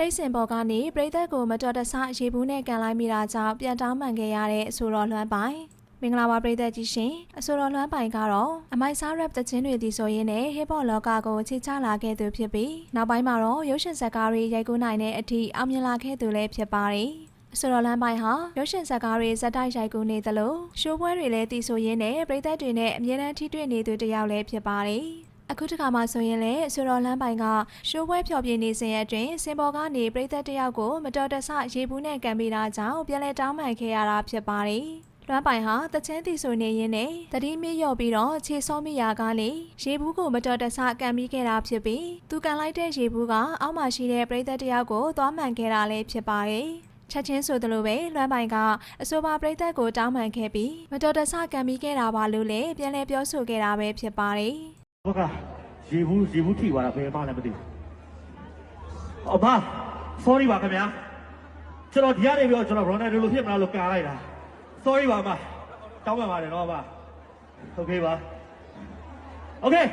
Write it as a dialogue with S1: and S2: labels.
S1: တိတ်စင်ပေါ်ကနေပရိသတ်ကိုမတော်တဆရေဘူးနဲ့ကန်လိုက်မိတာကြောင့်ပြန်တောင်းပန်ခဲ့ရတဲ့အဆိုတော်လွမ်းပိုင်မင်္ဂလာပါပရိသတ်ကြီးရှင်အဆိုတော်လွမ်းပိုင်ကတော့အမိုက်စား rap တခြင်းတွေဒီဆိုရင်းနဲ့ hip hop လောကကိုချေချလာခဲ့သူဖြစ်ပြီးနောက်ပိုင်းမှာတော့ရုပ်ရှင်ဇာတ်ကားတွေရိုက်ကူးနိုင်တဲ့အထိအောင်မြင်လာခဲ့သူလည်းဖြစ်ပါတယ်အဆိုတော်လမ်းပိုင်းဟာရုပ်ရှင်ဇာတ်ကားတွေဇက်တိုက်ရိုက်ကူးနေသလိုရှိုးပွဲတွေလည်းတည်ဆိုရင်းနဲ့ပရိသတ်တွေနဲ့အမြဲတမ်းထိတွေ့နေသူတစ်ယောက်လည်းဖြစ်ပါတယ် အခုတစ်ခါမှဆိုရင်လည်းအဆိုတော်လမ်းပိုင်းကရှိုးပွဲဖျော်ဖြေနေစဉ်အတွင်းစင်ပေါ်ကနေပရိသတ်တစ်ယောက်ကိုမတော်တဆရေဘူးနဲ့ကန်ပေးတာကြောင့်ပြန်လဲတောင်းပန်ခဲ့ရတာဖြစ်ပါတယ်လွမ်းပိုင်ဟာတချင်းတီဆိုနေရင်းနဲ့တတိမီရော့ပြီးတော့ခြေစောမိရာကနေရေဘူးကိုမတော်တဆကန်ပြီးခဲ့တာဖြစ်ပြီးသူကန်လိုက်တဲ့ရေဘူးကအောက်မှာရှိတဲ့ပရိသတ်တယောက်ကိုသွားမှန်ခဲ့တာလည်းဖြစ်ပါတယ်ချက်ချင်းဆိုသလိုပဲလွမ်းပိုင်ကအဆိုပါပရိသတ်ကိုတောင်းပန်ခဲ့ပြီးမတော်တဆကန်ပြီးခဲ့တာပါလို့လည်းပြန်လဲပြောဆိုခဲ့တာပဲဖြစ်ပါတယ်
S2: ဘကရေဘူးရေဘူးထိသွားတာဘယ်မှလည်းမသိဘူးအမ sorry ပါခင်ဗျာကျွန်တော်ဒီကနေပြီးတော့ကျွန်တော် Ronaldo လိုဖြစ်မလားလို့ကာလိုက်တာ sorry ပါအမတောင်းပန်ပါတယ်နော်အမ okay ပါ okay